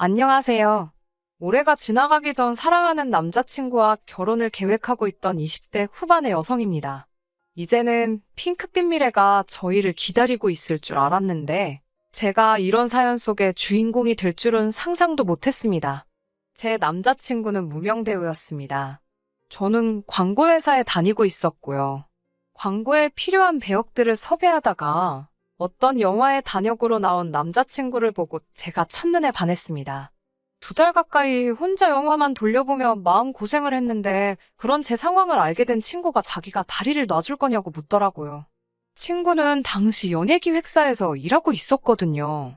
안녕하세요. 올해가 지나가기 전 사랑하는 남자친구와 결혼을 계획하고 있던 20대 후반의 여성입니다. 이제는 핑크빛 미래가 저희를 기다리고 있을 줄 알았는데, 제가 이런 사연 속의 주인공이 될 줄은 상상도 못했습니다. 제 남자친구는 무명 배우였습니다. 저는 광고회사에 다니고 있었고요. 광고에 필요한 배역들을 섭외하다가 어떤 영화의 단역으로 나온 남자친구를 보고 제가 첫눈에 반했습니다. 두 달 가까이 혼자 영화만 돌려보며 마음 고생을 했는데 그런 제 상황을 알게 된 친구가 자기가 다리를 놔줄 거냐고 묻더라고요. 친구는 당시 연예기획사에서 일하고 있었거든요.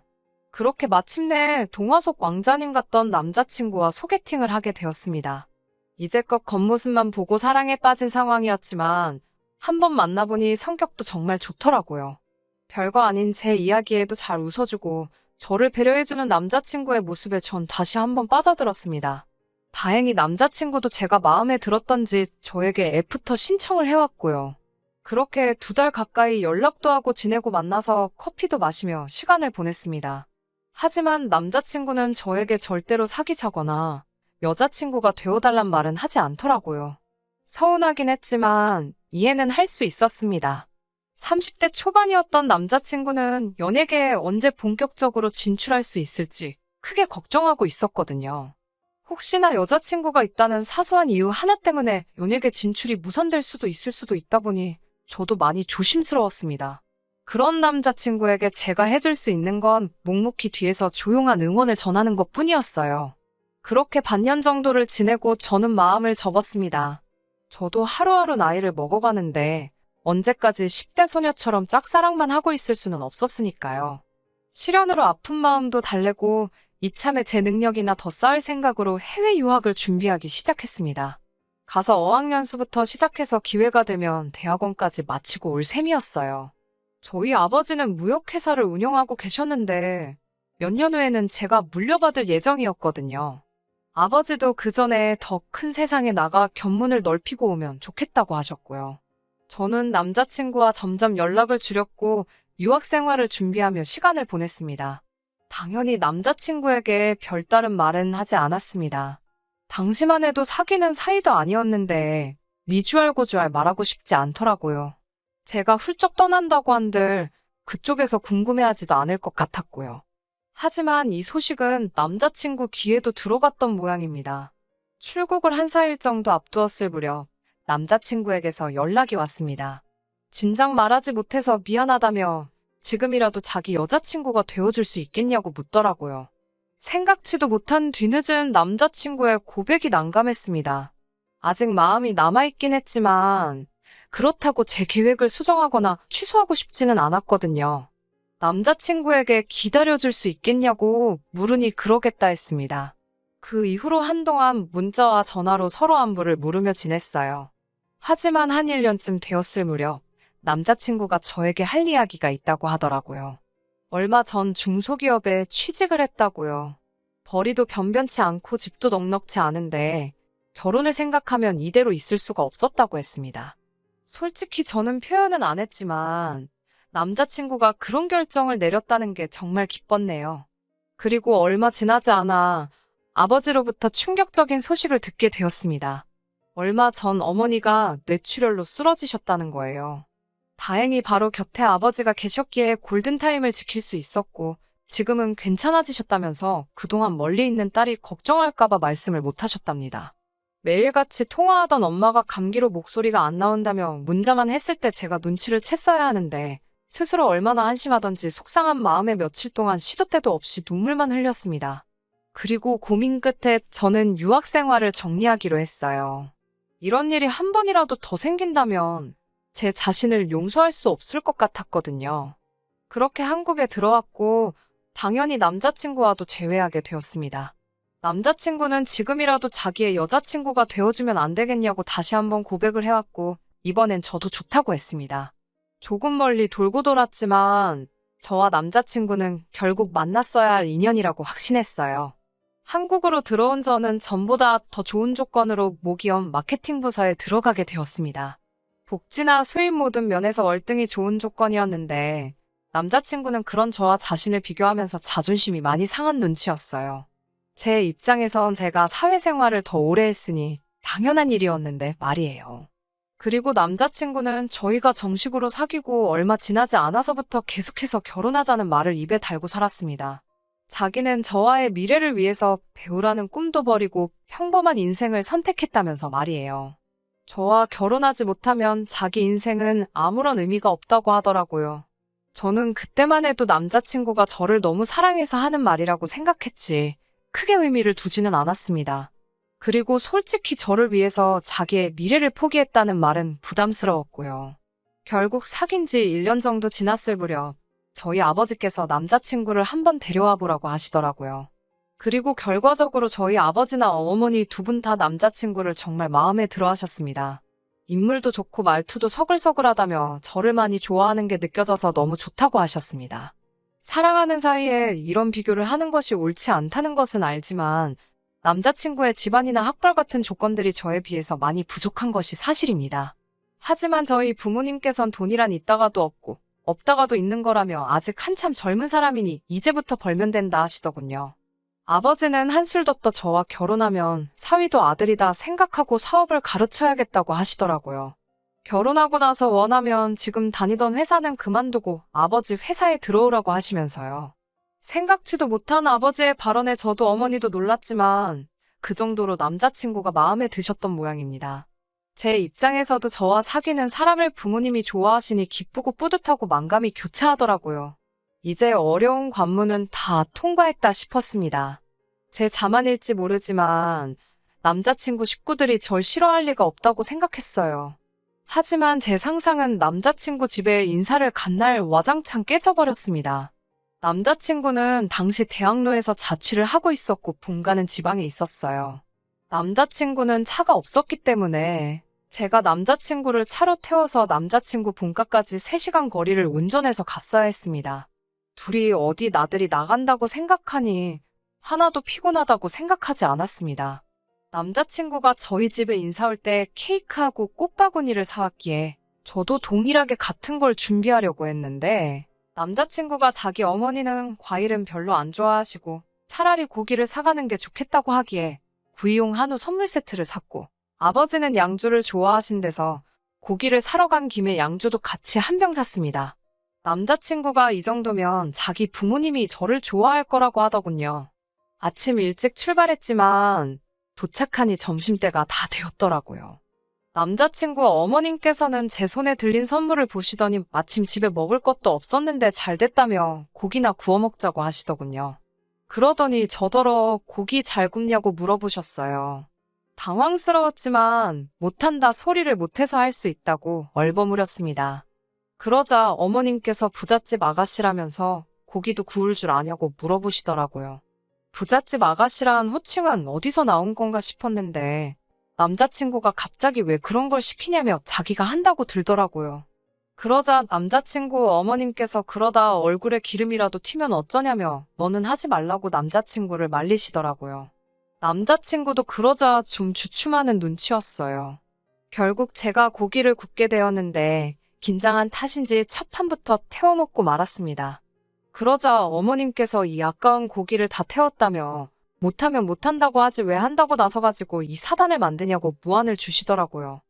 그렇게 마침내 동화 속 왕자님 같던 남자친구와 소개팅을 하게 되었습니다. 이제껏 겉모습만 보고 사랑에 빠진 상황이었지만 한 번 만나보니 성격도 정말 좋더라고요. 별거 아닌 제 이야기에도 잘 웃어주고 저를 배려해주는 남자친구의 모습에 전 다시 한번 빠져들었습니다. 다행히 남자친구도 제가 마음에 들었던지 저에게 애프터 신청을 해왔고요. 그렇게 두 달 가까이 연락도 하고 지내고 만나서 커피도 마시며 시간을 보냈습니다. 하지만 남자친구는 저에게 절대로 사귀자거나 여자친구가 되어달란 말은 하지 않더라고요. 서운하긴 했지만 이해는 할 수 있었습니다. 30대 초반이었던 남자친구는 연예계에 언제 본격적으로 진출할 수 있을지 크게 걱정하고 있었거든요. 혹시나 여자친구가 있다는 사소한 이유 하나 때문에 연예계 진출이 무산될 수도 있을 수도 있다 보니 저도 많이 조심스러웠습니다. 그런 남자친구에게 제가 해줄 수 있는 건 묵묵히 뒤에서 조용한 응원을 전하는 것 뿐이었어요. 그렇게 반년 정도를 지내고 저는 마음을 접었습니다. 저도 하루하루 나이를 먹어가는데 언제까지 10대 소녀처럼 짝사랑만 하고 있을 수는 없었으니까요. 실연으로 아픈 마음도 달래고 이참에 제 능력이나 더 쌓을 생각으로 해외 유학을 준비하기 시작했습니다. 가서 어학연수부터 시작해서 기회가 되면 대학원까지 마치고 올 셈이었어요. 저희 아버지는 무역회사를 운영하고 계셨는데 몇 년 후에는 제가 물려받을 예정이었거든요. 아버지도 그 전에 더 큰 세상에 나가 견문을 넓히고 오면 좋겠다고 하셨고요. 저는 남자친구와 점점 연락을 줄였고 유학 생활을 준비하며 시간을 보냈습니다. 당연히 남자친구에게 별다른 말은 하지 않았습니다. 당시만 해도 사귀는 사이도 아니었는데 미주알고주알 말하고 싶지 않더라고요. 제가 훌쩍 떠난다고 한들 그쪽에서 궁금해하지도 않을 것 같았고요. 하지만 이 소식은 남자친구 귀에도 들어갔던 모양입니다. 출국을 한 4일 정도 앞두었을 무렵 남자친구에게서 연락이 왔습니다. 진작 말하지 못해서 미안하다며 지금이라도 자기 여자친구가 되어줄 수 있겠냐고 묻더라고요. 생각지도 못한 뒤늦은 남자친구의 고백이 난감했습니다. 아직 마음이 남아있긴 했지만 그렇다고 제 계획을 수정하거나 취소하고 싶지는 않았거든요. 남자친구에게 기다려줄 수 있겠냐고 물으니 그러겠다 했습니다. 그 이후로 한동안 문자와 전화로 서로 안부를 물으며 지냈어요. 하지만 한 1년쯤 되었을 무렵 남자친구가 저에게 할 이야기가 있다고 하더라고요. 얼마 전 중소기업에 취직을 했다고요. 벌이도 변변치 않고 집도 넉넉치 않은데 결혼을 생각하면 이대로 있을 수가 없었다고 했습니다. 솔직히 저는 표현은 안 했지만 남자친구가 그런 결정을 내렸다는 게 정말 기뻤네요. 그리고 얼마 지나지 않아 아버지로부터 충격적인 소식을 듣게 되었습니다. 얼마 전 어머니가 뇌출혈로 쓰러지셨다는 거예요. 다행히 바로 곁에 아버지가 계셨기에 골든타임을 지킬 수 있었고 지금은 괜찮아지셨다면서 그동안 멀리 있는 딸이 걱정할까봐 말씀을 못 하셨답니다. 매일같이 통화하던 엄마가 감기로 목소리가 안 나온다며 문자만 했을 때 제가 눈치를 챘어야 하는데 스스로 얼마나 한심하던지 속상한 마음에 며칠 동안 시도 때도 없이 눈물만 흘렸습니다. 그리고 고민 끝에 저는 유학 생활을 정리하기로 했어요. 이런 일이 한 번이라도 더 생긴다면 제 자신을 용서할 수 없을 것 같았거든요. 그렇게 한국에 들어왔고 당연히 남자친구와도 재회하게 되었습니다. 남자친구는 지금이라도 자기의 여자친구가 되어주면 안 되겠냐고 다시 한번 고백을 해왔고 이번엔 저도 좋다고 했습니다. 조금 멀리 돌고 돌았지만 저와 남자친구는 결국 만났어야 할 인연이라고 확신했어요. 한국으로 들어온 저는 전보다 더 좋은 조건으로 모기업 마케팅 부서에 들어가게 되었습니다. 복지나 수입 모든 면에서 월등히 좋은 조건이었는데 남자친구는 그런 저와 자신을 비교하면서 자존심이 많이 상한 눈치였어요. 제 입장에선 제가 사회생활을 더 오래 했으니 당연한 일이었는데 말이에요. 그리고 남자친구는 저희가 정식으로 사귀고 얼마 지나지 않아서부터 계속해서 결혼하자는 말을 입에 달고 살았습니다. 자기는 저와의 미래를 위해서 배우라는 꿈도 버리고 평범한 인생을 선택했다면서 말이에요. 저와 결혼하지 못하면 자기 인생은 아무런 의미가 없다고 하더라고요. 저는 그때만 해도 남자친구가 저를 너무 사랑해서 하는 말이라고 생각했지, 크게 의미를 두지는 않았습니다. 그리고 솔직히 저를 위해서 자기의 미래를 포기했다는 말은 부담스러웠고요. 결국 사귄 지 1년 정도 지났을 무렵 저희 아버지께서 남자친구를 한번 데려와 보라고 하시더라고요. 그리고 결과적으로 저희 아버지나 어머니 두 분 다 남자친구를 정말 마음에 들어 하셨습니다. 인물도 좋고 말투도 서글서글하다며 저를 많이 좋아하는 게 느껴져서 너무 좋다고 하셨습니다. 사랑하는 사이에 이런 비교를 하는 것이 옳지 않다는 것은 알지만 남자친구의 집안이나 학벌 같은 조건들이 저에 비해서 많이 부족한 것이 사실입니다. 하지만 저희 부모님께선 돈이란 있다가도 없고 없다가도 있는 거라며 아직 한참 젊은 사람이니 이제부터 벌면 된다 하시더군요. 아버지는 한술 더떠 저와 결혼하면 사위도 아들이다 생각하고 사업을 가르쳐야겠다고 하시더라고요. 결혼하고 나서 원하면 지금 다니던 회사는 그만두고 아버지 회사에 들어오라고 하시면서요. 생각지도 못한 아버지의 발언에 저도 어머니도 놀랐지만 그 정도로 남자친구가 마음에 드셨던 모양입니다. 제 입장에서도 저와 사귀는 사람을 부모님이 좋아하시니 기쁘고 뿌듯하고 만감이 교차하더라고요. 이제 어려운 관문은 다 통과했다 싶었습니다. 제 자만일지 모르지만 남자친구 식구들이 절 싫어할 리가 없다고 생각했어요. 하지만 제 상상은 남자친구 집에 인사를 간 날 와장창 깨져버렸습니다. 남자친구는 당시 대학로에서 자취를 하고 있었고 본가는 지방에 있었어요. 남자친구는 차가 없었기 때문에 제가 남자친구를 차로 태워서 남자친구 본가까지 3시간 거리를 운전해서 갔어야 했습니다. 둘이 어디 나들이 나간다고 생각하니 하나도 피곤하다고 생각하지 않았습니다. 남자친구가 저희 집에 인사 올 때 케이크하고 꽃바구니를 사왔기에 저도 동일하게 같은 걸 준비하려고 했는데 남자친구가 자기 어머니는 과일은 별로 안 좋아하시고 차라리 고기를 사가는 게 좋겠다고 하기에 구이용 한우 선물 세트를 샀고 아버지는 양주를 좋아하신 데서 고기를 사러 간 김에 양주도 같이 한 병 샀습니다. 남자친구가 이 정도면 자기 부모님이 저를 좋아할 거라고 하더군요. 아침 일찍 출발했지만 도착하니 점심때가 다 되었더라고요. 남자친구 어머님께서는 제 손에 들린 선물을 보시더니 마침 집에 먹을 것도 없었는데 잘 됐다며 고기나 구워 먹자고 하시더군요. 그러더니 저더러 고기 잘 굽냐고 물어보셨어요. 당황스러웠지만 못한다 소리를 못해서 할 수 있다고 얼버무렸습니다. 그러자 어머님께서 부잣집 아가씨라면서 고기도 구울 줄 아냐고 물어보시더라고요. 부잣집 아가씨란 호칭은 어디서 나온 건가 싶었는데 남자친구가 갑자기 왜 그런 걸 시키냐며 자기가 한다고 들더라고요. 그러자 남자친구 어머님께서 그러다 얼굴에 기름이라도 튀면 어쩌냐며 너는 하지 말라고 남자친구를 말리시더라고요. 남자친구도 그러자 좀 주춤하는 눈치였어요. 결국 제가 고기를 굽게 되었는데 긴장한 탓인지 첫 판부터 태워 먹고 말았습니다. 그러자 어머님께서 이 아까운 고기를 다 태웠다며 못하면 못한다고 하지 왜 한다고 나서가지고 이 사단을 만드냐고 무안을 주시더라고요.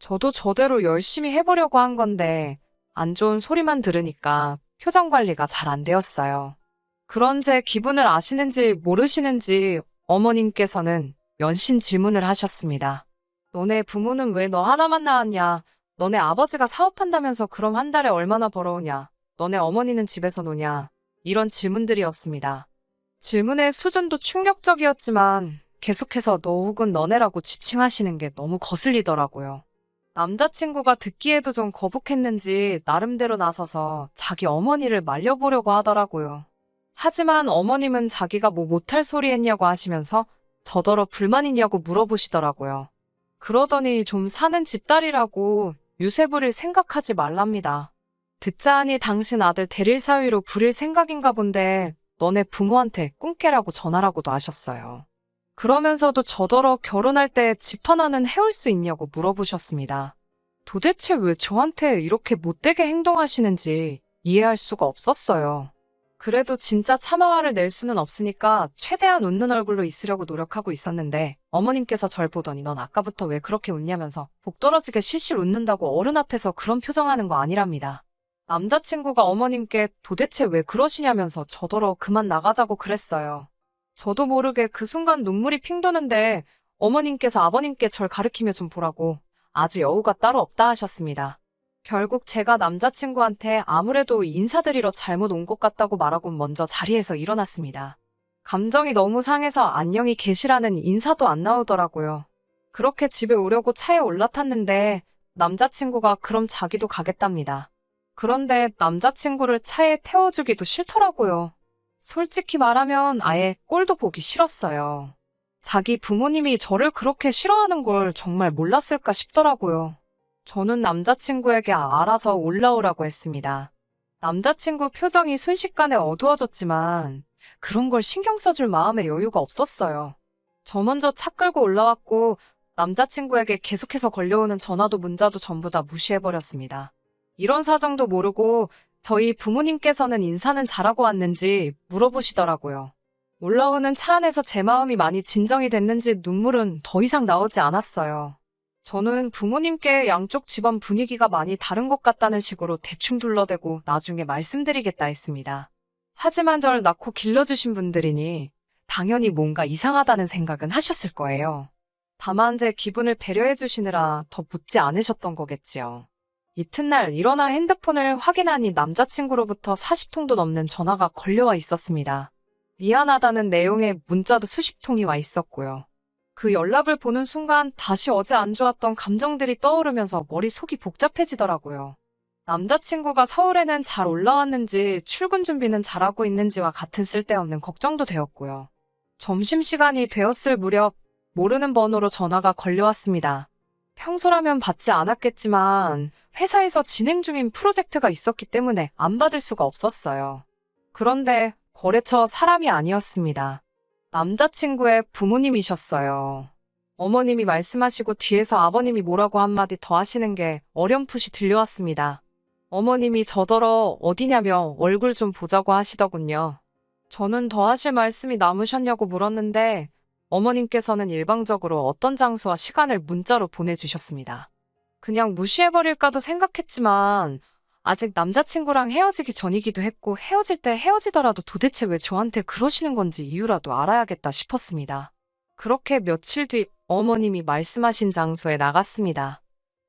저도 저대로 열심히 해보려고 한 건데 안 좋은 소리만 들으니까 표정 관리가 잘 안 되었어요. 그런 제 기분을 아시는지 모르시는지 어머님께서는 연신 질문을 하셨습니다. 너네 부모는 왜 너 하나만 낳았냐? 너네 아버지가 사업한다면서 그럼 한 달에 얼마나 벌어오냐? 너네 어머니는 집에서 노냐? 이런 질문들이었습니다. 질문의 수준도 충격적이었지만 계속해서 너 혹은 너네라고 지칭하시는 게 너무 거슬리더라고요. 남자친구가 듣기에도 좀 거북했는지 나름대로 나서서 자기 어머니를 말려보려고 하더라고요. 하지만 어머님은 자기가 뭐 못할 소리 했냐고 하시면서 저더러 불만 있냐고 물어보시더라고요. 그러더니 좀 사는 집딸이라고 유세 부릴 생각하지 말랍니다. 듣자 하니 당신 아들 대릴 사위로 부릴 생각인가 본데 너네 부모한테 꿈깨라고 전하라고도 하셨어요. 그러면서도 저더러 결혼할 때 집 하나는 해올 수 있냐고 물어보셨습니다. 도대체 왜 저한테 이렇게 못되게 행동하시는지 이해할 수가 없었어요. 그래도 진짜 참아화를 낼 수는 없으니까 최대한 웃는 얼굴로 있으려고 노력하고 있었는데 어머님께서 절 보더니 넌 아까부터 왜 그렇게 웃냐면서 복 떨어지게 실실 웃는다고 어른 앞에서 그런 표정하는 거 아니랍니다. 남자친구가 어머님께 도대체 왜 그러시냐면서 저더러 그만 나가자고 그랬어요. 저도 모르게 그 순간 눈물이 핑 도는데 어머님께서 아버님께 절 가르치며 좀 보라고 아주 여우가 따로 없다 하셨습니다. 결국 제가 남자친구한테 아무래도 인사드리러 잘못 온 것 같다고 말하고 먼저 자리에서 일어났습니다. 감정이 너무 상해서 안녕히 계시라는 인사도 안 나오더라고요. 그렇게 집에 오려고 차에 올라탔는데 남자친구가 그럼 자기도 가겠답니다. 그런데 남자친구를 차에 태워주기도 싫더라고요. 솔직히 말하면 아예 꼴도 보기 싫었어요. 자기 부모님이 저를 그렇게 싫어하는 걸 정말 몰랐을까 싶더라고요. 저는 남자친구에게 알아서 올라오라고 했습니다. 남자친구 표정이 순식간에 어두워졌지만 그런 걸 신경 써줄 마음의 여유가 없었어요. 저 먼저 차 끌고 올라왔고 남자친구에게 계속해서 걸려오는 전화도 문자도 전부 다 무시해버렸습니다. 이런 사정도 모르고 저희 부모님께서는 인사는 잘하고 왔는지 물어보시더라고요. 올라오는 차 안에서 제 마음이 많이 진정이 됐는지 눈물은 더 이상 나오지 않았어요. 저는 부모님께 양쪽 집안 분위기가 많이 다른 것 같다는 식으로 대충 둘러대고 나중에 말씀드리겠다 했습니다. 하지만 저를 낳고 길러주신 분들이니 당연히 뭔가 이상하다는 생각은 하셨을 거예요. 다만 제 기분을 배려해 주시느라 더 묻지 않으셨던 거겠지요. 이튿날 일어나 핸드폰을 확인하니 남자친구로부터 40통도 넘는 전화가 걸려와 있었습니다. 미안하다는 내용의 문자도 수십 통이 와 있었고요. 그 연락을 보는 순간 다시 어제 안 좋았던 감정들이 떠오르면서 머릿속이 복잡해지더라고요. 남자친구가 서울에는 잘 올라왔는지 출근 준비는 잘하고 있는지와 같은 쓸데없는 걱정도 되었고요. 점심시간이 되었을 무렵 모르는 번호로 전화가 걸려왔습니다. 평소라면 받지 않았겠지만 회사에서 진행 중인 프로젝트가 있었기 때문에 안 받을 수가 없었어요. 그런데 거래처 사람이 아니었습니다. 남자친구의 부모님이셨어요. 어머님이 말씀하시고 뒤에서 아버님이 뭐라고 한마디 더 하시는 게 어렴풋이 들려왔습니다. 어머님이 저더러 어디냐며 얼굴 좀 보자고 하시더군요. 저는 더 하실 말씀이 남으셨냐고 물었는데 어머님께서는 일방적으로 어떤 장소와 시간을 문자로 보내주셨습니다. 그냥 무시해버릴까도 생각했지만 아직 남자친구랑 헤어지기 전이기도 했고 헤어질 때 헤어지더라도 도대체 왜 저한테 그러시는 건지 이유라도 알아야겠다 싶었습니다. 그렇게 며칠 뒤 어머님이 말씀하신 장소에 나갔습니다.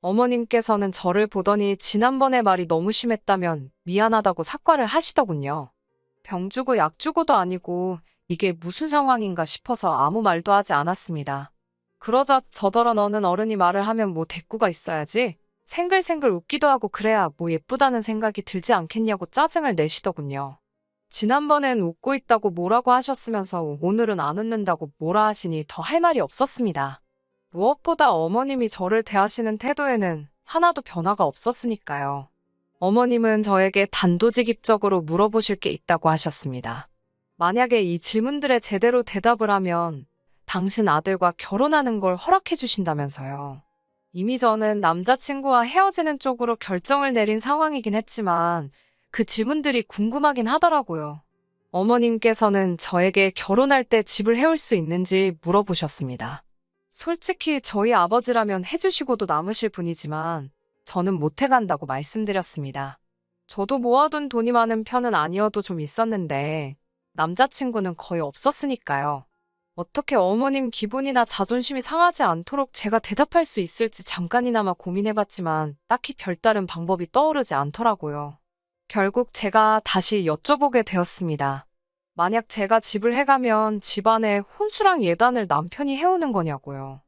어머님께서는 저를 보더니 지난번에 말이 너무 심했다면 미안하다고 사과를 하시더군요. 병 주고 약 주고도 아니고 이게 무슨 상황인가 싶어서 아무 말도 하지 않았습니다. 그러자 저더러 너는 어른이 말을 하면 뭐 대꾸가 있어야지. 생글생글 웃기도 하고 그래야 뭐 예쁘다는 생각이 들지 않겠냐고 짜증을 내시더군요. 지난번엔 웃고 있다고 뭐라고 하셨으면서 오늘은 안 웃는다고 뭐라 하시니 더 할 말이 없었습니다. 무엇보다 어머님이 저를 대하시는 태도에는 하나도 변화가 없었으니까요. 어머님은 저에게 단도직입적으로 물어보실 게 있다고 하셨습니다. 만약에 이 질문들에 제대로 대답을 하면 당신 아들과 결혼하는 걸 허락해 주신다면서요. 이미 저는 남자친구와 헤어지는 쪽으로 결정을 내린 상황이긴 했지만 그 질문들이 궁금하긴 하더라고요. 어머님께서는 저에게 결혼할 때 집을 해올 수 있는지 물어보셨습니다. 솔직히 저희 아버지라면 해주시고도 남으실 분이지만 저는 못 해간다고 말씀드렸습니다. 저도 모아둔 돈이 많은 편은 아니어도 좀 있었는데 남자친구는 거의 없었으니까요. 어떻게 어머님 기분이나 자존심이 상하지 않도록 제가 대답할 수 있을지 잠깐이나마 고민해봤지만 딱히 별다른 방법이 떠오르지 않더라고요. 결국 제가 다시 여쭤보게 되었습니다. 만약 제가 집을 해가면 집안에 혼수랑 예단을 남편이 해오는 거냐고요.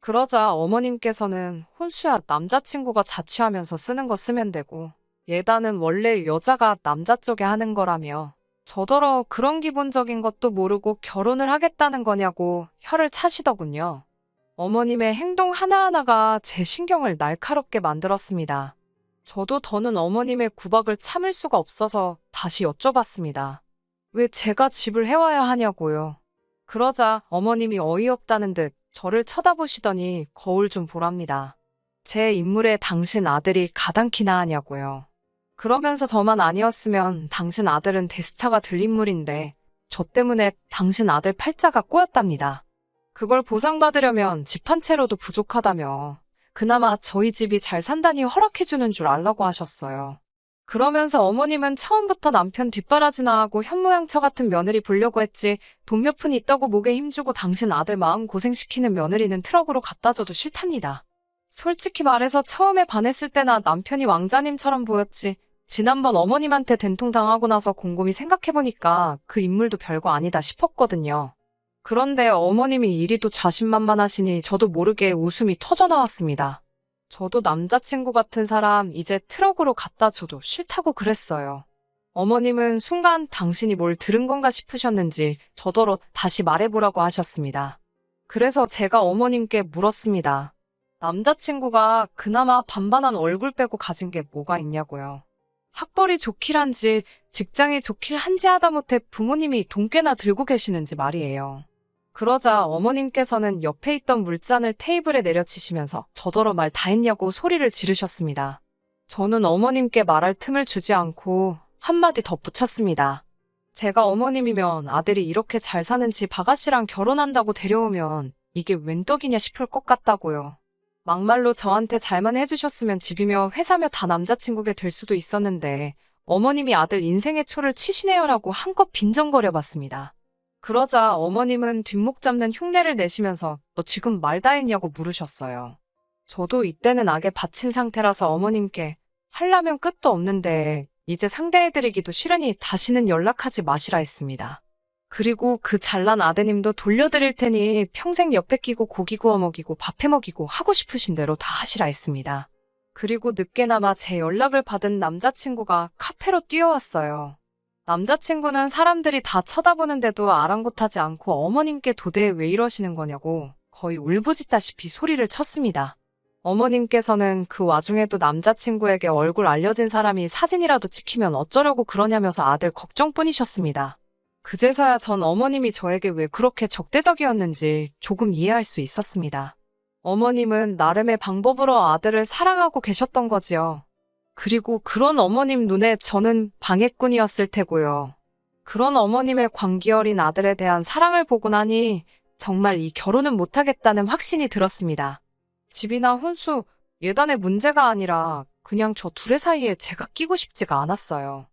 그러자 어머님께서는 혼수야 남자친구가 자취하면서 쓰는 거 쓰면 되고 예단은 원래 여자가 남자 쪽에 하는 거라며 저더러 그런 기본적인 것도 모르고 결혼을 하겠다는 거냐고 혀를 차시더군요. 어머님의 행동 하나하나가 제 신경을 날카롭게 만들었습니다. 저도 더는 어머님의 구박을 참을 수가 없어서 다시 여쭤봤습니다. 왜 제가 집을 해와야 하냐고요. 그러자 어머님이 어이없다는 듯 저를 쳐다보시더니 거울 좀 보랍니다. 제 인물에 당신 아들이 가당키나 하냐고요. 그러면서 저만 아니었으면 당신 아들은 대스타가 될 인물인데 저 때문에 당신 아들 팔자가 꼬였답니다. 그걸 보상받으려면 집 한 채로도 부족하다며 그나마 저희 집이 잘 산다니 허락해주는 줄 알라고 하셨어요. 그러면서 어머님은 처음부터 남편 뒷바라지나 하고 현모양처 같은 며느리 보려고 했지 돈 몇 푼 있다고 목에 힘주고 당신 아들 마음 고생시키는 며느리는 트럭으로 갖다 줘도 싫답니다. 솔직히 말해서 처음에 반했을 때나 남편이 왕자님처럼 보였지 지난번 어머님한테 된통 당하고 나서 곰곰이 생각해보니까 그 인물도 별거 아니다 싶었거든요. 그런데 어머님이 이리도 자신만만하시니 저도 모르게 웃음이 터져나왔습니다. 저도 남자친구 같은 사람 이제 트럭으로 갖다 줘도 싫다고 그랬어요. 어머님은 순간 당신이 뭘 들은 건가 싶으셨는지 저더러 다시 말해보라고 하셨습니다. 그래서 제가 어머님께 물었습니다. 남자친구가 그나마 반반한 얼굴 빼고 가진 게 뭐가 있냐고요. 학벌이 좋길 한지 직장이 좋길 한지 하다못해 부모님이 돈 꽤나 들고 계시는지 말이에요. 그러자 어머님께서는 옆에 있던 물잔을 테이블에 내려치시면서 저더러 말 다 했냐고 소리를 지르셨습니다. 저는 어머님께 말할 틈을 주지 않고 한마디 덧붙였습니다. 제가 어머님이면 아들이 이렇게 잘 사는 집 아가씨랑 결혼한다고 데려오면 이게 웬 떡이냐 싶을 것 같다고요. 막말로 저한테 잘만 해주셨으면 집이며 회사며 다 남자친구게 될 수도 있었는데 어머님이 아들 인생의 초를 치시네요라고 한껏 빈정거려 봤습니다. 그러자 어머님은 뒷목 잡는 흉내를 내시면서 너 지금 말 다 했냐고 물으셨어요. 저도 이때는 악에 받친 상태라서 어머님께 하려면 끝도 없는데 이제 상대해드리기도 싫으니 다시는 연락하지 마시라 했습니다. 그리고 그 잘난 아드님도 돌려드릴 테니 평생 옆에 끼고 고기 구워 먹이고 밥해 먹이고 하고 싶으신 대로 다 하시라 했습니다. 그리고 늦게나마 제 연락을 받은 남자친구가 카페로 뛰어왔어요. 남자친구는 사람들이 다 쳐다보는데도 아랑곳하지 않고 어머님께 도대체 왜 이러시는 거냐고 거의 울부짖다시피 소리를 쳤습니다. 어머님께서는 그 와중에도 남자친구에게 얼굴 알려진 사람이 사진이라도 찍히면 어쩌려고 그러냐면서 아들 걱정뿐이셨습니다. 그제서야 전 어머님이 저에게 왜 그렇게 적대적이었는지 조금 이해할 수 있었습니다. 어머님은 나름의 방법으로 아들을 사랑하고 계셨던 거지요. 그리고 그런 어머님 눈에 저는 방해꾼이었을 테고요. 그런 어머님의 광기 어린 아들에 대한 사랑을 보고 나니 정말 이 결혼은 못하겠다는 확신이 들었습니다. 집이나 혼수, 예단의 문제가 아니라 그냥 저 둘의 사이에 제가 끼고 싶지가 않았어요.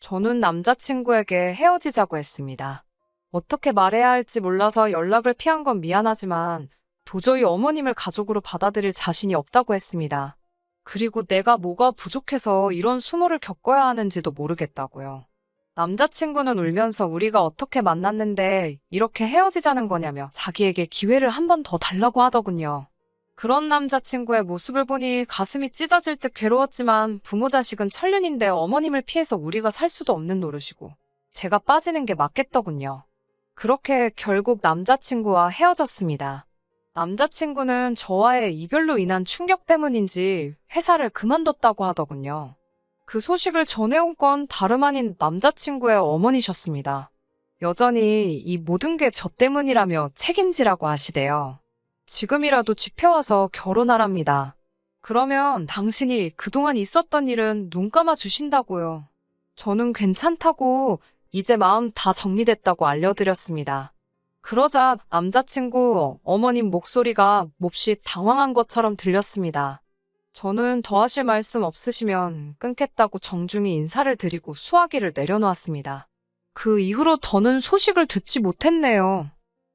저는 남자친구에게 헤어지자고 했습니다. 어떻게 말해야 할지 몰라서 연락을 피한 건 미안하지만 도저히 어머님을 가족으로 받아들일 자신이 없다고 했습니다. 그리고 내가 뭐가 부족해서 이런 수모를 겪어야 하는지도 모르겠다고요. 남자친구는 울면서 우리가 어떻게 만났는데 이렇게 헤어지자는 거냐며 자기에게 기회를 한 번 더 달라고 하더군요. 그런 남자친구의 모습을 보니 가슴이 찢어질 듯 괴로웠지만 부모 자식은 천륜인데 어머님을 피해서 우리가 살 수도 없는 노릇이고 제가 빠지는 게 맞겠더군요. 그렇게 결국 남자친구와 헤어졌습니다. 남자친구는 저와의 이별로 인한 충격 때문인지 회사를 그만뒀다고 하더군요. 그 소식을 전해온 건 다름 아닌 남자친구의 어머니셨습니다. 여전히 이 모든 게 저 때문이라며 책임지라고 하시대요. 지금이라도 집에 와서 결혼하랍니다. 그러면 당신이 그동안 있었던 일은 눈 감아 주신다고요. 저는 괜찮다고 이제 마음 다 정리됐다고 알려드렸습니다. 그러자 남자친구 어머님 목소리가 몹시 당황한 것처럼 들렸습니다. 저는 더 하실 말씀 없으시면 끊겠다고 정중히 인사를 드리고 수화기를 내려놓았습니다. 그 이후로 더는 소식을 듣지 못했네요.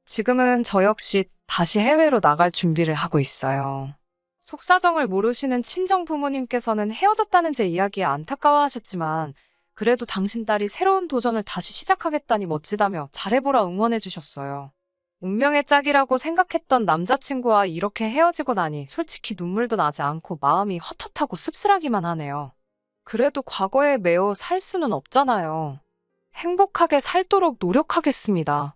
지금은 저 역시 다시 해외로 나갈 준비를 하고 있어요. 속사정을 모르시는 친정 부모님께서는 헤어졌다는 제 이야기에 안타까워하셨지만 그래도 당신 딸이 새로운 도전을 다시 시작하겠다니 멋지다며 잘해보라 응원해 주셨어요. 운명의 짝이라고 생각했던 남자친구와 이렇게 헤어지고 나니 솔직히 눈물도 나지 않고 마음이 헛헛하고 씁쓸하기만 하네요. 그래도 과거에 매어 살 수는 없잖아요. 행복하게 살도록 노력하겠습니다.